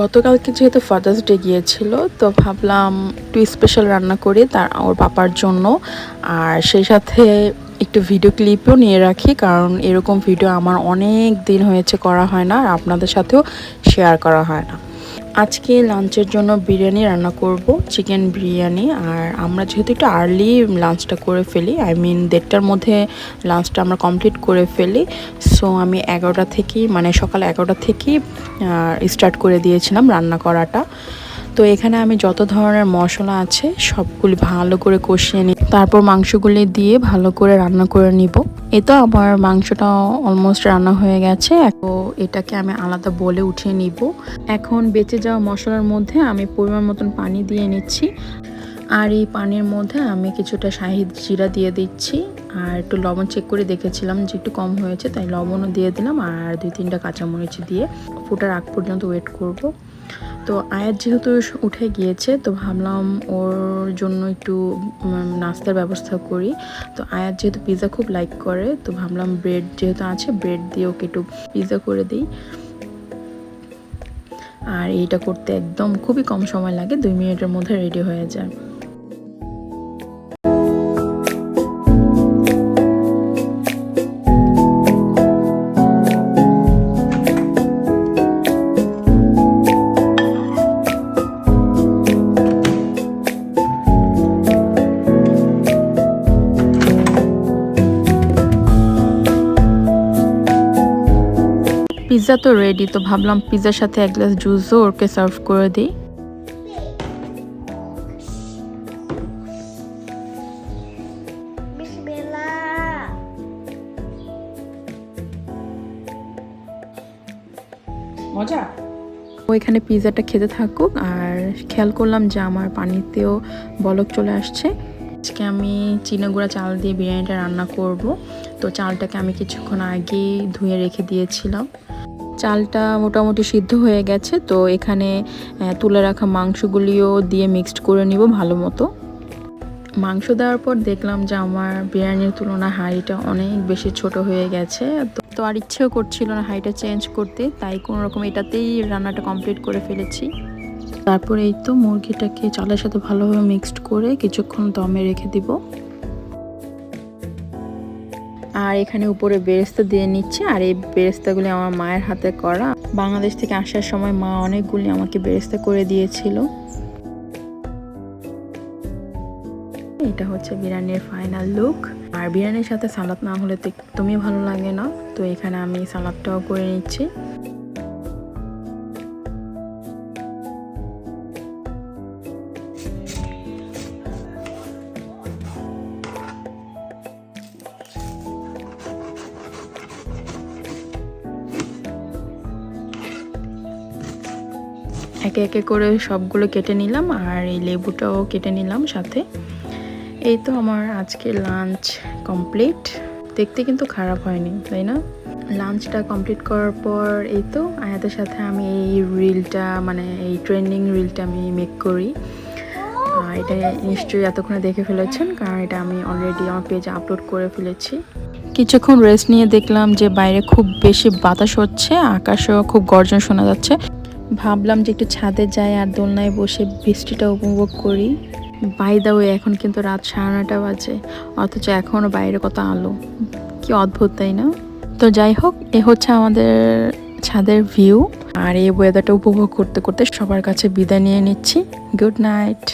গতকালকে যেহেতু father's day গিয়েছিল, তো ভাবলাম একটু স্পেশাল রান্না করি তার ওর পাপার জন্য। আর সেই সাথে একটু ভিডিও ক্লিপও নিয়ে রাখি, কারণ এরকম ভিডিও আমার অনেক দিন হয়েছে করা হয় না, আর আপনাদের সাথেও শেয়ার করা হয় না। আজকে লাঞ্চের জন্য বিরিয়ানি রান্না করব, চিকেন বিরিয়ানি। আর আমরা যেহেতু একটু আর্লি লাঞ্চটা করে ফেলি আই মিন দেড়টার মধ্যে লাঞ্চটা আমরা কমপ্লিট করে ফেলি। সো আমি এগারোটা থেকেই মানে সকাল এগারোটা থেকেই স্টার্ট করে দিয়েছিলাম রান্না করাটা। তো এখানে আমি যত ধরনের মশলা আছে, সবগুলি ভালো করে কষিয়ে নিই তারপর মাংসগুলি দিয়ে ভালো করে রান্না করে নিব। এ তো আমার মাংসটা অলমোস্ট রান্না হয়ে গেছে তো এটাকে আমি আলাদা বলে উঠিয়ে নিব। এখন বেঁচে যাওয়া মশলার মধ্যে আমি পরিমাণ মতন পানি দিয়ে নিচ্ছি। আর এই পানির মধ্যে আমি কিছুটা শাহিদ জিরা দিয়ে দিচ্ছি। আর একটু লবণ চেক করে দেখেছিলাম যে একটু কম হয়েছে, তাই লবণও দিয়ে দিলাম। আর দুই তিনটা কাঁচামরিচ দিয়ে ফুটার আগ পর্যন্ত ওয়েট করব। তো আয়াত যেহেতু উঠে গিয়েছে, তো ভাবলাম ওর জন্য একটু নাস্তার ব্যবস্থা করি। তো আয়াত যেহেতু পিৎজা খুব লাইক করে, তো ভাবলাম ব্রেড যেহেতু আছে ব্রেড দিয়ে ওকে একটু পিৎজা করে দিই। আর এইটা করতে একদম খুবই কম সময় লাগে, দুই মিনিটের মধ্যে রেডি হয়ে যায়। পিৎজা তো রেডি তো ভাবলাম পিৎজার সাথে এক গ্লাস জুসও ওরকে সার্ভ করে দিই। মজা? ও এখানে পিৎজাটা খেতে থাকুক আর খেয়াল করলাম যে আমার পানিতেও বলক চলে আসছে। আজকে আমি চিনা গুঁড়া চাল দিয়ে বিরিয়ানিটা রান্না করব। তো চালটাকে আমি কিছুক্ষণ আগে ধুয়ে রেখে দিয়েছিলাম। চালটা মোটামুটি সিদ্ধ হয়ে গেছে, তো এখানে তুলে রাখা মাংসগুলিও দিয়ে মিক্সড করে নিব ভালো মতো। মাংস দেওয়ার পর দেখলাম যে আমার বিরিয়ানির তুলনায় হাঁড়িটা অনেক বেশি ছোট হয়ে গেছে, তো তো আর ইচ্ছেও করছিল না হাঁড়িটা চেঞ্জ করতে, তাই কোনো রকম এটাতেই রান্নাটা কমপ্লিট করে ফেলেছি। তারপরে এই তো মুরগিটাকে চালের সাথে ভালোভাবে মিক্সড করে কিছুক্ষণ দমে রেখে দিব। আর এখানে উপরে বেরেস্তা দিয়ে নিচ্ছে, আর এই বেরেস্তাগুলি আমার মায়ের হাতে করা। বাংলাদেশ থেকে আসার সময় মা অনেকগুলি আমাকে বেরেস্তা করে দিয়েছিল। এটা হচ্ছে বিরিয়ানির ফাইনাল লুক আর বিরিয়ানির সাথে সালাদ না হলে তো একদমই ভালো লাগে না। তো এখানে আমি সালাদটাও করে নিচ্ছি। একে একে করে সবগুলো কেটে নিলাম আর এই লেবুটাও কেটে নিলাম সাথে। এই তো আমার আজকে লাঞ্চ কমপ্লিট দেখতে কিন্তু খারাপ হয়নি, তাই না? লাঞ্চটা কমপ্লিট করার পর এই তো আয়াতের সাথে আমি এই রিলটা মানে এই ট্রেন্ডিং রিলটা আমি মেক করি। এটা নিশ্চয়ই এতক্ষণে দেখে ফেলেছেন, কারণ এটা আমি অলরেডি আমার পেজে আপলোড করে ফেলেছি। কিছুক্ষণ রেস্ট নিয়ে দেখলাম যে বাইরে খুব বেশি বাতাস হচ্ছে, আকাশেও খুব গর্জন শোনা যাচ্ছে। ভাবলাম যে একটু ছাদে যাই আর দোলনায় বসে বৃষ্টিটা উপভোগ করি। বাই দা ওয়ে এখন কিন্তু রাত সাড়ে নটা বাজে, অথচ এখনও বাইরে কত আলো। কি অদ্ভুত, তাই না? তো যাই হোক, এ হচ্ছে আমাদের ছাদের ভিউ আর এই ওয়েদারটা উপভোগ করতে করতে সবার কাছে বিদায় নিয়ে নিচ্ছি। Good night